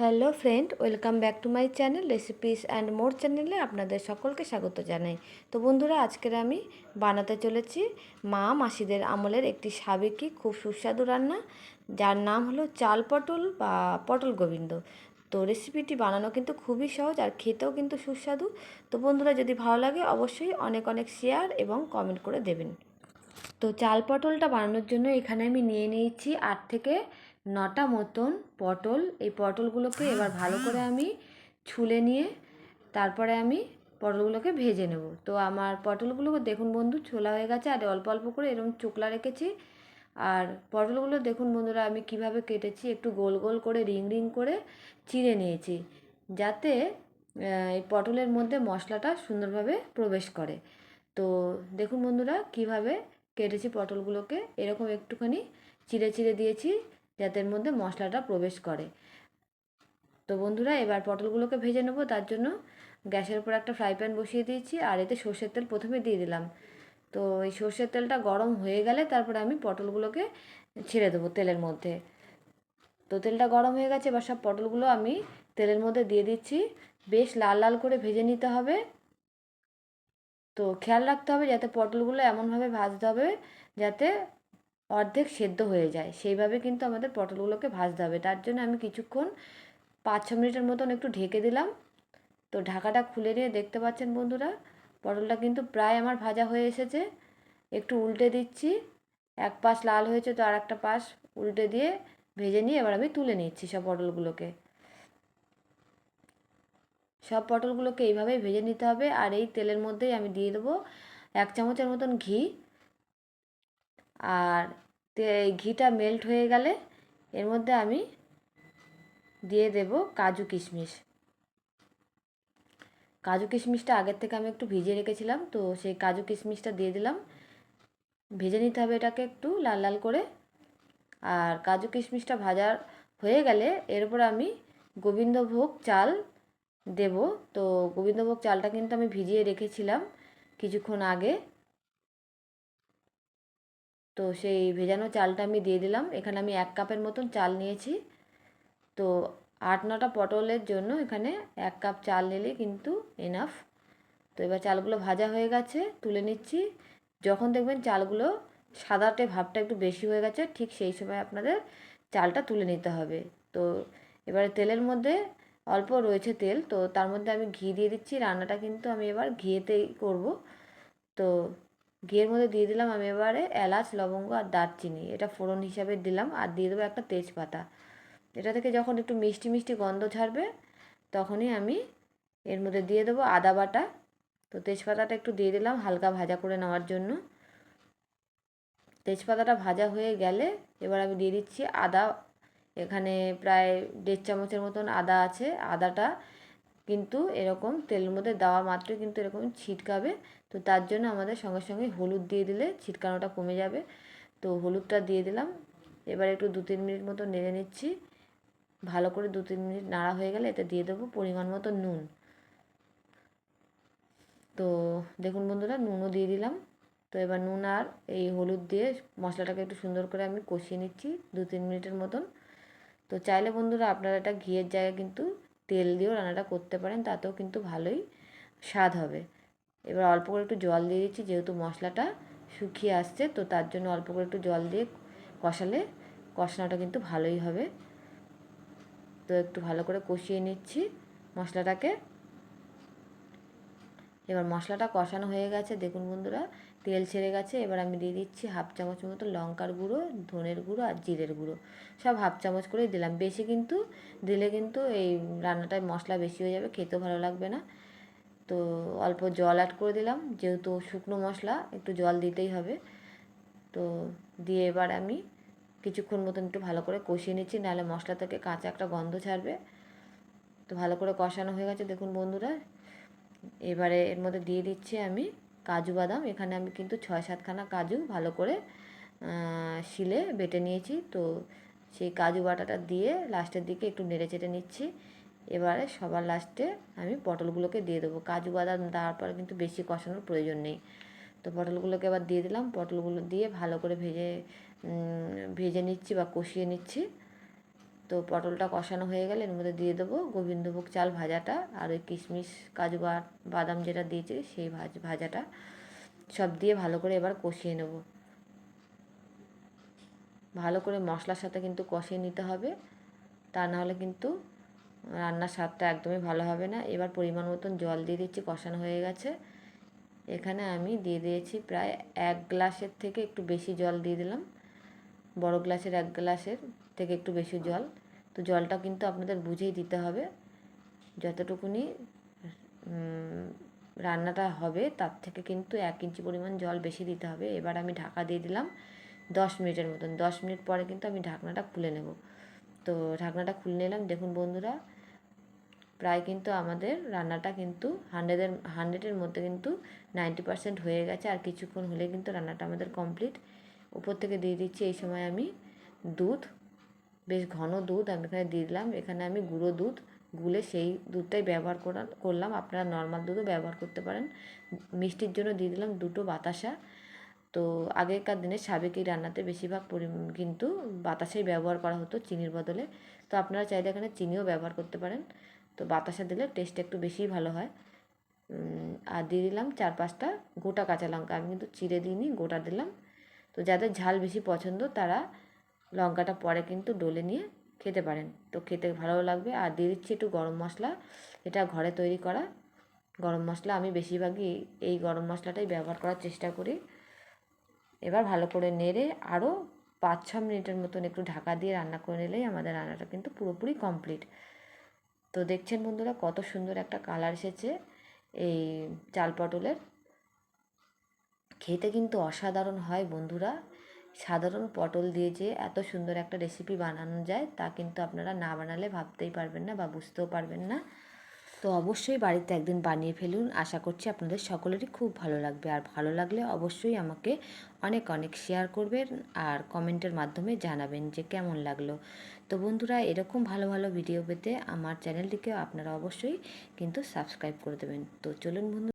Hello friend, welcome back to my channel recipes and more চ্যানেলে আপনাদের সকলকে স্বাগত জানাই। তো বন্ধুরা, আজকের আমি বানাতে চলেছি মা মাসিদের আমলের একটি সাবেকি, খুব সুস্বাদু রান্না, যার নাম হলো চাল পটল বা পটল গোবিন্দ। তো রেসিপিটি বানানো কিন্তু খুবই সহজ আর খেতেও কিন্তু সুস্বাদু। তো বন্ধুরা, যদি ভালো লাগে অবশ্যই অনেক অনেক শেয়ার এবং কমেন্ট করে দেবেন। তো চাল পটলটা বানানোর জন্য এখানে আমি নিয়ে নিয়েছি আট থেকে নটা মতন পটল। এই পটলগুলোকে এবার ভালো করে আমি ছুলে নিয়ে তারপরে আমি পটলগুলোকে ভেজে নেব। তো আমার পটলগুলোকে দেখুন বন্ধু ছোলা হয়ে গেছে, আর অল্প অল্প করে এরকম চোকলা রেখেছি। আর পটলগুলো দেখুন বন্ধুরা আমি কীভাবে কেটেছি, একটু গোল গোল করে রিং রিং করে চিড়ে নিয়েছি, যাতে এই পটলের মধ্যে মশলাটা সুন্দরভাবে প্রবেশ করে। তো দেখুন বন্ধুরা কীভাবে কেটেছি পটলগুলোকে। এরকম একটুখানি চিড়ে চিড়ে দিয়েছি যাতে মধ্যে মশলাটা প্রবেশ করে। তো বন্ধুরা, এবার পটলগুলোকে ভেজে নেব। তার জন্য গ্যাসের উপর একটা ফ্রাই প্যান বসিয়ে দিয়েছি আর এতে সর্ষের তেল প্রথমে দিয়ে দিলাম। তো এই সর্ষের তেলটা গরম হয়ে গেলে তারপরে আমি পটলগুলোকে ছেড়ে দেবো তেলের মধ্যে। তো তেলটা গরম হয়ে গেছে, এবার সব পটলগুলো আমি তেলের মধ্যে দিয়ে দিচ্ছি। বেশ লাল লাল করে ভেজে নিতে হবে। তো খেয়াল রাখতে হবে যাতে পটলগুলো এমনভাবে ভাজতে হবে যাতে অর্ধেক সেদ্ধ হয়ে যায়। সেইভাবে কিন্তু আমাদের পটলগুলোকে ভাজতে হবে। তার জন্য আমি কিছুক্ষণ পাঁচ ছ মিনিটের মতন একটু ঢেকে দিলাম। তো ঢাকাটা খুলে নিয়ে দেখতে পাচ্ছেন বন্ধুরা, পটলটা কিন্তু প্রায় আমার ভাজা হয়ে এসেছে। একটু উল্টে দিচ্ছি। এক পাশ লাল হয়েছে তো আর একটা পাশ উল্টে দিয়ে ভেজে নিয়ে এবার আমি তুলে নিচ্ছি সব পটলগুলোকে। সব পটলগুলোকে এইভাবেই ভেজে নিতে হবে, আর এই তেলের মধ্যেই আমি দিয়ে দেবো এক চামচের মতন ঘি। আর ঘিটা মেল্ট হয়ে গেলে এর মধ্যে আমি দিয়ে দেব কাজু কিশমিশ। কাজু কিশমিশটা আগের থেকে আমি একটু ভিজিয়ে রেখেছিলাম, তো সেই কাজু কিশমিশটা দিয়ে দিলাম। ভেজে নিতে হবে এটাকে একটু লাল লাল করে। আর কাজু কিশমিশটা ভাজার হয়ে গেলে এরপর আমি গোবিন্দভোগ চাল দেব। তো গোবিন্দভোগ চালটা কিন্তু আমি ভিজিয়ে রেখেছিলাম কিছুক্ষণ আগে। তো সেই ভেজানো চালটা আমি দিয়ে দিলাম। এখানে আমি এক কাপের মতন চাল নিয়েছি। তো আট নটা পটলের জন্য এখানে এক কাপ চাল নিলে কিন্তু এনাফ তো এবার চালগুলো ভাজা হয়ে গেছে, তুলে নিচ্ছি। যখন দেখবেন চালগুলো সাদাটে ভাবটা একটু বেশি হয়ে গেছে, ঠিক সেই সময় আপনাদের চালটা তুলে নিতে হবে। তো এবারে তেলের মধ্যে অল্প রয়েছে তেল, তো তার মধ্যে আমি ঘি দিয়ে দিচ্ছি। রান্নাটা কিন্তু আমি এবার ঘিয়েতেই করব। তো ঘিয়ের মধ্যে দিয়ে দিলাম আমি এবারে এলাচ, লবঙ্গ আর দারচিনি। এটা ফোড়ন হিসাবে দিলাম আর দিয়ে দেবো একটা তেজপাতা। এটা থেকে যখন একটু মিষ্টি মিষ্টি গন্ধ ছাড়বে তখনই আমি এর মধ্যে দিয়ে দেবো আদা বাটা। তো তেজপাতাটা একটু দিয়ে দিলাম হালকা ভাজা করে নেওয়ার জন্য। তেজপাতাটা ভাজা হয়ে গেলে এবার আমি দিয়ে দিচ্ছি আদা এখানে প্রায় দেড় চামচের মতন আদা আছে, আদাটা কিন্তু এরকম তেলের মধ্যে দেওয়া মাত্র কিন্তু এরকম ছিটকাবে। তো তার জন্য আমাদের সঙ্গে সঙ্গে হলুদ দিয়ে দিলে ছিটকানোটা কমে যাবে। তো হলুদটা দিয়ে দিলাম। এবার একটু দু তিন মিনিট মতো নেড়ে নিচ্ছি। ভালো করে দু তিন মিনিট নাড়া হয়ে গেলে এতে দিয়ে দেবো পরিমাণ মতো নুন। তো দেখুন বন্ধুরা, নুনও দিয়ে দিলাম। তো এবার নুন আর এই হলুদ দিয়ে মশলাটাকে একটু সুন্দর করে আমি কষিয়ে নিচ্ছি দু তিন মিনিটের মতন। তো চাইলে বন্ধুরা আপনারা এটা ঘিয়ের জায়গায় কিন্তু তেল দিয়েও রান্নাটা করতে পারেন, তাতেও কিন্তু ভালোই স্বাদ হবে। এবার অল্প করে একটু জল দিয়ে দিচ্ছি, যেহেতু মশলাটা শুকিয়ে আসছে, তো তার জন্য অল্প করে একটু জল দিয়ে কষালে কষানোটা কিন্তু ভালোই হবে। তো একটু ভালো করে কষিয়ে নিচ্ছি মশলাটাকে। এবার মশলাটা কষানো হয়ে গেছে। দেখুন বন্ধুরা, তেল ছেড়ে গেছে। এবার আমি দিয়ে দিচ্ছি হাফ চামচ মতো লঙ্কার গুঁড়ো, ধনের গুঁড়ো আর জিরের গুঁড়ো। সব হাফ চামচ করে দিলাম। বেশি কিন্তু, দিলে কিন্তু এই রান্নাটায় মশলা বেশি হয়ে যাবে, খেতেও ভালো লাগবে না। তো অল্প জল অ্যাড করে দিলাম। যেহেতু শুকনো মশলা, একটু জল দিতেই হবে। তো দিয়ে এবার আমি কিছুক্ষণ মতন একটু ভালো করে কষিয়ে নিচ্ছি, নাহলে মশলা থেকে কাঁচা একটা গন্ধ ছাড়বে। তো ভালো করে কষানো হয়ে গেছে। দেখুন বন্ধুরা এবারে এর মধ্যে দিয়ে দিচ্ছি আমি কাজু বাদাম। এখানে আমি কিন্তু ছয় সাতখানা কাজু ভালো করে শিলে বেটে নিয়েছি। তো সেই কাজু বাটাটা দিয়ে লাস্টের দিকে একটু নেড়ে চেটে নিচ্ছি। এবারে সবার লাস্টে আমি পটলগুলোকে দিয়ে দেবো। কাজু বাদাম দেওয়ার পরে কিন্তু বেশি কষানোর প্রয়োজন নেই। তো পটলগুলোকে এবার দিয়ে দিলাম। পটলগুলো দিয়ে ভালো করে ভেজে ভেজে নিচ্ছি বা কষিয়ে নিচ্ছি। তো পটলটা কষানো হয়ে গেলে এর মধ্যে দিয়ে দেবো গোবিন্দভোগ চাল ভাজাটা আর ওই কিশমিশ, কাজু বাদাম যেটা দিয়েছে সেই ভাজ, ভাজাটা সব দিয়ে ভালো করে এবার কষিয়ে নেব। ভালো করে মশলার সাথে কিন্তু কষিয়ে নিতে হবে। তা না হলে কিন্তু রান্নার স্বাদটা একদমই ভালো হবে না। এবার পরিমাণ মতন জল দিয়ে দিচ্ছি, কষানো হয়ে গেছে। এখানে আমি দিয়ে দিয়েছি প্রায় এক গ্লাসের থেকে একটু বেশি জল দিয়ে দিলাম। বড় গ্লাসের এক গ্লাসের। থেকে একটু বেশি জল। তো জলটা কিন্তু আপনাদের বুঝেই দিতে হবে। যতটুকুনি রান্নাটা হবে, তার থেকে কিন্তু এক ইঞ্চি পরিমাণ জল বেশি দিতে হবে। এবার আমি ঢাকা দিয়ে দিলাম দশ মিনিটের মতন। দশ মিনিট পরে কিন্তু আমি ঢাকনাটা খুলে নেব। তো ঢাকনাটা খুলে নিলাম। দেখুন বন্ধুরা, প্রায় কিন্তু আমাদের রান্নাটা কিন্তু হান্ড্রেডের হান্ড্রেডের মধ্যে কিন্তু নাইনটি পার্সেন্ট হয়ে গেছে। আর কিছুক্ষণ হলে কিন্তু রান্নাটা আমাদের কমপ্লিট। উপর থেকে দিয়ে দিচ্ছি এই সময় আমি দুধ। বেশ ঘন দুধ আমি এখানে দিয়ে দিলাম। এখানে আমি গুঁড়ো দুধ। গুলে সেই দুধটাই ব্যবহার করা, করলাম। আপনারা নর্মাল দুধও ব্যবহার করতে পারেন। মিষ্টির জন্য দিয়ে দিলাম দুটো বাতাসা। তো আগেকার দিনে সাবেকি রান্নাতে বেশিরভাগ কিন্তু বাতাসাই ব্যবহার করা হতো চিনির বদলে। তো আপনারা চাইলে এখানে চিনিও ব্যবহার করতে পারেন। তো বাতাসা দিলে টেস্ট একটু বেশিই ভালো হয়। আর দিয়ে দিলাম চার পাঁচটা গোটা কাঁচা লঙ্কা। আমি কিন্তু চিড়ে দিইনি, গোটা দিলাম। তো যাদের ঝাল বেশি পছন্দ তারা লঙ্কাটা পরে কিন্তু ডলে নিয়ে খেতে পারেন। তো খেতে ভালো লাগবে। আর দিয়ে দিচ্ছি একটু গরম মশলা। এটা ঘরে তৈরি করা গরম মশলা। আমি বেশিরভাগই এই গরম মশলাটাই ব্যবহার করার চেষ্টা করি। এবার ভালো করে নেড়ে আরও পাঁচ ছ মিনিটের মতন একটু ঢাকা দিয়ে রান্না করে নিলেই আমাদের রান্নাটা কিন্তু পুরোপুরি কমপ্লিট। তো দেখছেন বন্ধুরা, কত সুন্দর একটা কালার এসেছে এই চাল পটলের। খেতে কিন্তু অসাধারণ হয় বন্ধুরা। সাধারণ পটল দিয়ে যে এত সুন্দর একটা রেসিপি বানানো যায়, তা কিন্তু আপনারা না বানালে ভাবতেই পারবেন না বা বুঝতেও পারবেন না। তো অবশ্যই বাড়িতে একদিন বানিয়ে ফেলুন। আশা করছি আপনাদের সকলেরই খুব ভালো লাগবে। আর ভালো লাগলে অবশ্যই আমাকে অনেক অনেক শেয়ার করবেন আর কমেন্টের মাধ্যমে জানাবেন যে কেমন লাগল। তো বন্ধুরা, এরকম ভালো ভালো ভিডিও পেতে আমার চ্যানেলটিকে আপনারা অবশ্যই কিন্তু সাবস্ক্রাইব করে দেবেন। তো চলুন বন্ধু